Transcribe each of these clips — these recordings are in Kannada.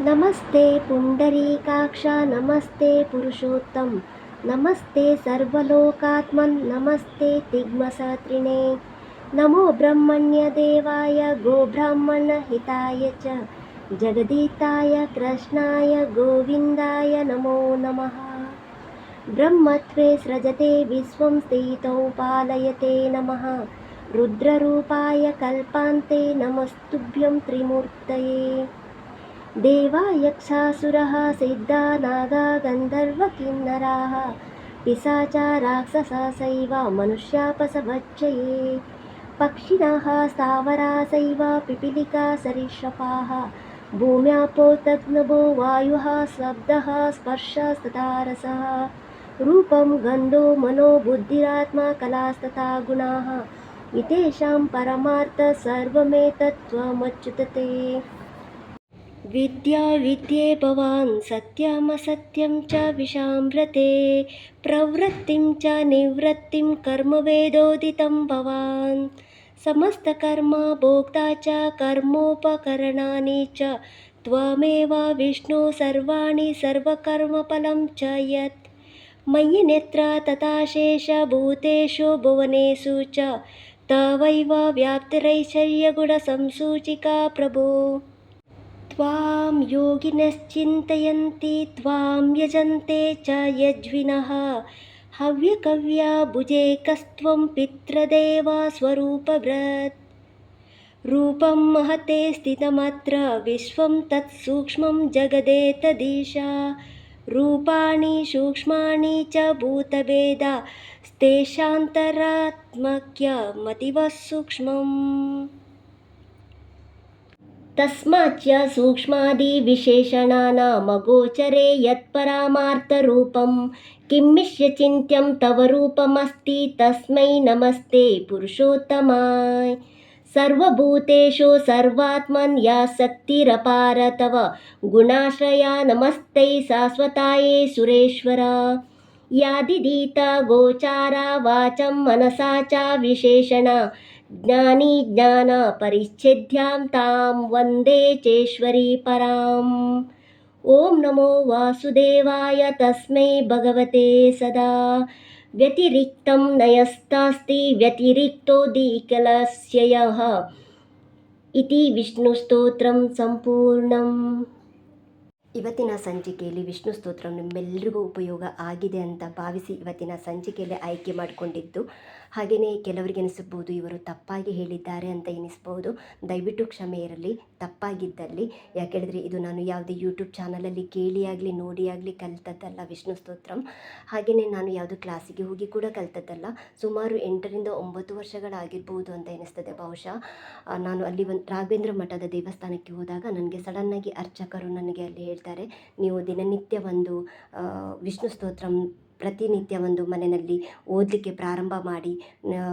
नमस्ते पुण्डरीकाक्ष नमस्ते पुरुषोत्तम नमस्ते सर्वलोकात्मन् नमस्ते तिग्मसत्रिणे। नमो ब्रह्मण्यदेवाय गोब्राह्मणहिताय च। जगदीताय कृष्णाय गोविन्दाय नमो नमः। ब्रह्मत्वे सृजते विश्वं स्थितौ पालयते नमः। रुद्ररूपाय कल्पान्ते नमस्तुभ्यं त्रिमूर्तये देवा यक्षासुरः सिद्धा नागा गन्धर्वकिन्नराः पिशाचा राक्षसासैव मनुष्यापसभज्जये पक्षिणः स्थावरासैव पिपीलिका सरीसृपाः। भूम्यापो तद्नभो वायुः शब्दः स्पर्शस्तथा रसः। रूपं गन्धो मनो बुद्धिरात्मा कलास्तथा गुणाः। एतेषां परमार्थ सर्वमेतत्त्वमच्युतते। विद्या विद्ये भवान् सत्यमसत्यं च विशाम्रते प्रवृत्तिं च निवृत्तिं कर्मवेदोदितं भवान्। समस्तकर्म भोक्ता च कर्मोपकरणानि च त्वमेव विष्णु सर्वाणि सर्वकर्मफलं च यत्। मयि नेत्र तथा शेषभूतेषु भुवनेषु च तवैव व्याप्तिरैश्वर्यगुणसंसूचिका प्रभो त्वां योगिनश्चिन्तयन्ति, त्वां यजन्ते च यज्विनः। हव्यकव्याभुजेकस्त्वं पितृदेवस्वरूपभृत् रूपं महते स्थितमत्र, विश्वं तत्सूक्ष्मं जगदेतदीशा। रूपाणि सूक्ष्माणि च भूतभेदा तेषान्तरात्मक्यमतीव सूक्ष्मम्। तस्माच्च सूक्ष्मादिविशेषणानामगोचरे यत्परामार्थरूपं किम्मिष्य चिन्त्यं तव रूपमस्ति तस्मै नमस्ते पुरुषोत्तमाय। सर्वभूतेषु सर्वात्मन् या शक्तिरपार तव गुणाश्रया नमस्ते शाश्वताये सुरेश्वर। यादिदीता गोचारा वाचं मनसा च विशेषणा ಜ್ಞಾನಿ ಜ್ಞಾನ ಪರಿಚ್ಛೇದ್ಯಾಂ ತಾಂ ವಂದೇ ಚೇಶ್ವರಿ ಪರಾಂ. ಓಂ ನಮೋ ವಾಸುದೇವಾಯ ತಸ್ಮೈ ಭಗವತೆ ಸದಾ. ವ್ಯತಿರಿಕ್ತಂ ನಯಸ್ತಾಸ್ತಿ ವ್ಯತಿರಿಕ್ತೋ ದೀಕಲಸ್ಯಯಃ ಇತಿ ವಿಷ್ಣು ಸ್ತೋತ್ರಂ ಸಂಪೂರ್ಣಂ. ಇವತ್ತಿನ ಸಂಚಿಕೆಯಲ್ಲಿ ವಿಷ್ಣು ಸ್ತೋತ್ರ ನಿಮ್ಮೆಲ್ಲರಿಗೂ ಉಪಯೋಗ ಆಗಿದೆ ಅಂತ ಭಾವಿಸಿ ಇವತ್ತಿನ ಸಂಚಿಕೆಯಲ್ಲಿ ಆಯ್ಕೆ ಮಾಡಿಕೊಂಡಿದ್ದು ಹಾಗೆಯೇ ಕೆಲವರಿಗೆ ಅನಿಸಬಹುದು, ಇವರು ತಪ್ಪಾಗಿ ಹೇಳಿದ್ದಾರೆ ಅಂತ ಎನಿಸ್ಬೋದು ದಯವಿಟ್ಟು ಕ್ಷಮೆ ಇರಲಿ, ತಪ್ಪಾಗಿದ್ದಲ್ಲಿ. ಯಾಕೆ ಹೇಳಿದ್ರೆ, ಇದು ನಾನು ಯಾವುದೇ ಯೂಟ್ಯೂಬ್ ಚಾನಲಲ್ಲಿ ಕೇಳಿ ಆಗಲಿ, ನೋಡಿ ಕಲಿತದ್ದಲ್ಲ ವಿಷ್ಣು ಸ್ತೋತ್ರಂ. ಹಾಗೆಯೇ ನಾನು ಯಾವುದು ಕ್ಲಾಸಿಗೆ ಹೋಗಿ ಕೂಡ ಕಲಿತದ್ದಲ್ಲ. ಸುಮಾರು ಎಂಟರಿಂದ ಒಂಬತ್ತು ವರ್ಷಗಳಾಗಿರ್ಬೋದು ಅಂತ ಎನಿಸ್ತದೆ ಬಹುಶಃ. ನಾನು ಅಲ್ಲಿ ಒಂದು ರಾಘವೇಂದ್ರ ಮಠದ ದೇವಸ್ಥಾನಕ್ಕೆ ಹೋದಾಗ ನನಗೆ ಸಡನ್ನಾಗಿ ಅರ್ಚಕರು ನನಗೆ ಅಲ್ಲಿ ಹೇಳ್ತಾರೆ, ನೀವು ದಿನನಿತ್ಯ ಒಂದು ವಿಷ್ಣು ಸ್ತೋತ್ರಂ ಪ್ರತಿನಿತ್ಯ ಒಂದು ಮನೆಯಲ್ಲಿ ಓದಲಿಕ್ಕೆ ಪ್ರಾರಂಭ ಮಾಡಿ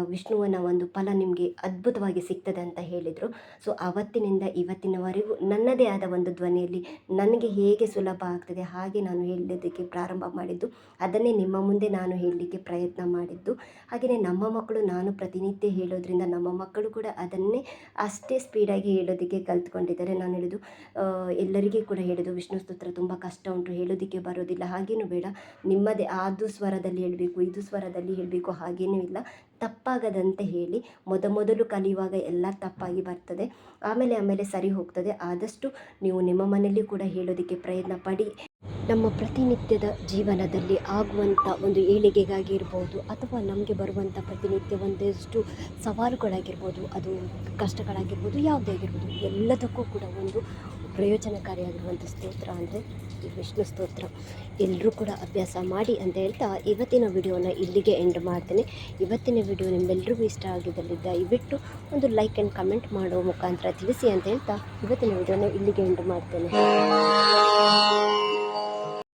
ವಿಷ್ಣುವನ ಒಂದು ಫಲ ನಿಮಗೆ ಅದ್ಭುತವಾಗಿ ಸಿಗ್ತದೆ ಅಂತ ಹೇಳಿದರು. ಸೊ ಆವತ್ತಿನಿಂದ ಇವತ್ತಿನವರೆಗೂ ನನ್ನದೇ ಆದ ಒಂದು ಧ್ವನಿಯಲ್ಲಿ ನನಗೆ ಹೇಗೆ ಸುಲಭ ಆಗ್ತದೆ ಹಾಗೆ ನಾನು ಹೇಳೋದಕ್ಕೆ ಪ್ರಾರಂಭ ಮಾಡಿದ್ದು ಅದನ್ನೇ ನಿಮ್ಮ ಮುಂದೆ ನಾನು ಹೇಳಲಿಕ್ಕೆ ಪ್ರಯತ್ನ ಮಾಡಿದ್ದು. ಹಾಗೆಯೇ ನಮ್ಮ ಮಕ್ಕಳು ನಾನು ಪ್ರತಿನಿತ್ಯ ಹೇಳೋದ್ರಿಂದ ನಮ್ಮ ಮಕ್ಕಳು ಕೂಡ ಅದನ್ನೇ ಅಷ್ಟೇ ಸ್ಪೀಡಾಗಿ ಹೇಳೋದಕ್ಕೆ ಕಲ್ತ್ಕೊಂಡಿದ್ದಾರೆ. ನಾನು ಹೇಳೋದು ಆ, ಎಲ್ಲರಿಗೂ ಕೂಡ ಹೇಳೋದು ವಿಷ್ಣು ಸ್ತೋತ್ರ ತುಂಬ ಕಷ್ಟ ಉಂಟು ಹೇಳೋದಕ್ಕೆ ಬರೋದಿಲ್ಲ ಹಾಗೇನು ಬೇಡ. ನಿಮ್ಮದೇ ಅದು ಸ್ವರದಲ್ಲಿ ಹೇಳಬೇಕು, ಇದು ಸ್ವರದಲ್ಲಿ ಹೇಳಬೇಕು, ಹಾಗೇನೂ ಇಲ್ಲ. ತಪ್ಪಾಗದಂತೆ ಹೇಳಿ. ಮೊದ ಮೊದಲು ಕಲಿಯುವಾಗ ಎಲ್ಲ ತಪ್ಪಾಗಿ ಬರ್ತದೆ. ಆಮೇಲೆ ಆಮೇಲೆ ಸರಿ ಹೋಗ್ತದೆ. ಆದಷ್ಟು ನೀವು ನಿಮ್ಮ ಮನೆಯಲ್ಲಿ ಕೂಡ ಹೇಳೋದಕ್ಕೆ ಪ್ರಯತ್ನ ಪಡಿ. ನಮ್ಮ ಪ್ರತಿನಿತ್ಯದ ಜೀವನದಲ್ಲಿ ಆಗುವಂಥ ಒಂದು ಏಳಿಗೆಗಾಗಿರ್ಬೋದು ಅಥವಾ ನಮಗೆ ಬರುವಂಥ ಪ್ರತಿನಿತ್ಯ ಒಂದಷ್ಟು ಸವಾಲುಗಳಾಗಿರ್ಬೋದು, ಅದು ಕಷ್ಟಗಳಾಗಿರ್ಬೋದು, ಯಾವುದೇ ಆಗಿರ್ಬೋದು, ಎಲ್ಲದಕ್ಕೂ ಕೂಡ ಒಂದು ಪ್ರಯೋಜನಕಾರಿಯಾಗಿರುವಂಥ ಸ್ತೋತ್ರ ಅಂದರೆ ಈ ವಿಷ್ಣು ಸ್ತೋತ್ರ. ಎಲ್ಲರೂ ಕೂಡ ಅಭ್ಯಾಸ ಮಾಡಿ ಅಂತ ಹೇಳ್ತಾ ಇವತ್ತಿನ ವಿಡಿಯೋನ ಇಲ್ಲಿಗೆ ಎಂಡ್ ಮಾಡ್ತೇನೆ. ಇವತ್ತಿನ ವಿಡಿಯೋ ನಿಮ್ಮೆಲ್ಲರಿಗೂ ಇಷ್ಟ ಆಗಿದ್ದಲ್ಲಿ ದಯವಿಟ್ಟು ಒಂದು ಲೈಕ್ ಆ್ಯಂಡ್ ಕಮೆಂಟ್ ಮಾಡೋ ಮುಖಾಂತರ ತಿಳಿಸಿ ಅಂತ ಹೇಳ್ತಾ ಇವತ್ತಿನ ವಿಡಿಯೋನ ಇಲ್ಲಿಗೆ ಎಂಡ್ ಮಾಡ್ತೇನೆ.